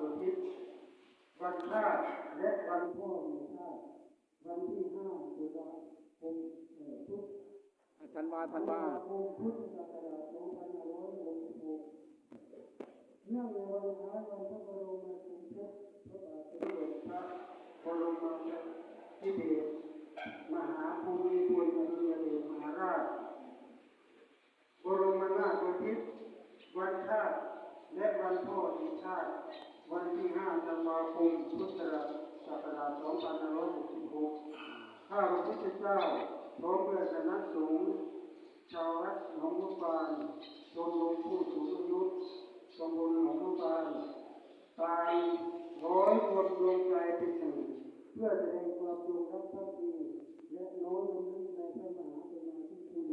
อุทิศวันชาติและวันพ่อแห่งชาติวันที่ห้าตุลาคมเอ่อพุทธธันวาธันวาคมพุทธศักราช2566เนื่องในวันคล้ายวันพระบรมศพพระบาทสมเด็จพระบรมธิเบศรมหาภูมิพลอดุลยเดชมหาราชบรมนาถบพิตรวันชาติและวันพ่อแห่งชาติ วันที่ 5 ธันวาคม พุทธศักราช 2566 ข้าพระพุทธเจ้าพร้อมด้วยคณะสงฆ์ชาวรัฐหนองลูกบานชมรมผู้สูงอายุตำบลหนองลูกบานต่างร้อยคนรวมใจเป็นหนึ่ง เพื่อแสดงความจงรักภักดีและน้อมรำลึกในพระมหากรุณาธิคุณ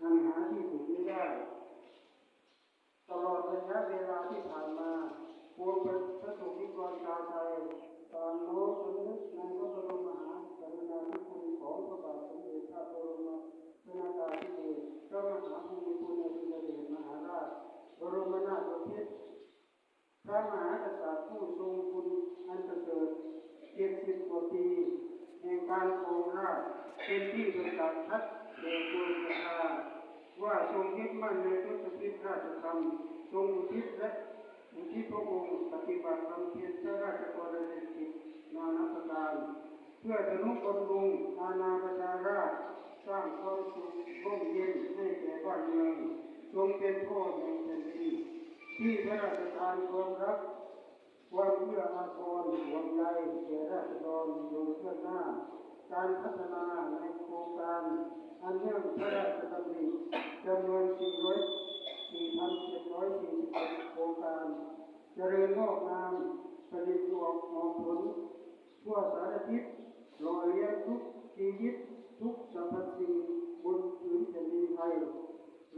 อันหาที่สุดไม่ได้ ตลอดระยะเวลาที่ผ่านมาปวงประสบนิกรชาวไทยต่างโน้มสำนึกในพระบรมมหากรุณาธิคุณของพระบาทสมเด็จพระบรมชนากาธิเบศรพระมหาภูมิพลอดุลยเดชมหาราช บรมนาถบพิตรพระมหากษัตริย์ผู้ทรงคุณอันประเสริฐเจ็ดสิบกว่าปีแห่ง การครองราชเป็นที่ประจักษ์ชัดแก่ปวงประชาว่าทรงยึดมั่นในพุทธพิราชธรรมทรงอุทิศและอุทิศพระองค์ปฏิบัติบำเพ็ญพระราชกรณียกิจนานับการ เพื่อทนุบำรุงอาณาประชาราชสร้างความสุขร่มเย็นให้แก่บ้านเมืองทรงเป็นพ่อแห่งแผ่นดินที่พระราชทานความรักความเพื่ออาทรหวงใยแก่ราษฎร การพัฒนาในโครงการอันเนื่องพระราชดำริจำนวน404,741โครงการเจริญงอกงามผลิตออกออกผลทั่วสารทิศหล่อเลี้ยงทุกชีวิตทุกสรรพสิ่งบนผืนแผ่นดินไทย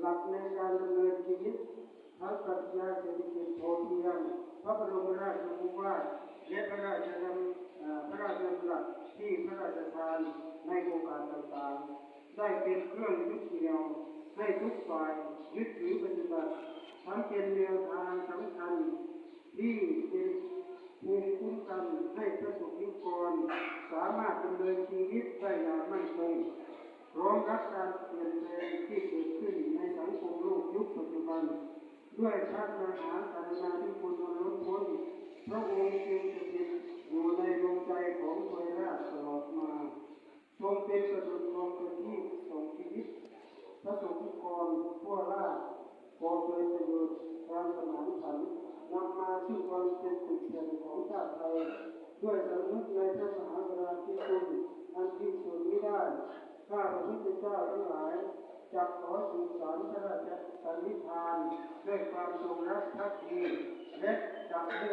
หลักในการดำเนินชีวิตทั้งปรัชญาเศรษฐกิจพอเพียงพระบรมราชโองวาทและพระราชดำพระราชดำรัสที่พระ ทานในโอกาสต่างๆ ได้เป็นเครื่องยึดเหนี่ยวให้ทุกฝ่ายยึดถือปฏิบัติทั้งเป็นแนวทางสำคัญที่เป็นภูมิคุ้มกันให้ประสบนิกรสามารถดำเนินชีวิตได้อย่างมั่นคงร้อมรับการเปลี่ยนแปลงที่เกิดขึ้นในสังคมโลกยุคปัจจุบัน ด้วยพระมหากรุณาธิคุณอันล้นพ้นพระองค์จึงสถิตอยู่ในดวงใจของทวยราชตลอดมาทรง เป็นประดุจทองประทีปส่งชีวิตพระสงฆ์นิกรทั่วราชก่อเกิดประโยชน์ความสมานฉันนำมาซึ่งความเป็นจุดเด่นของชาติไทยด้วยสำนึกในพระมหากรุณาธิคุณอันที่สุดไม่ได้ข้าพระพุทธเจ้าทั้งหลายจักขอสื่อสารพระราชปณิธานด้วยความจงรักภักดีและจักได้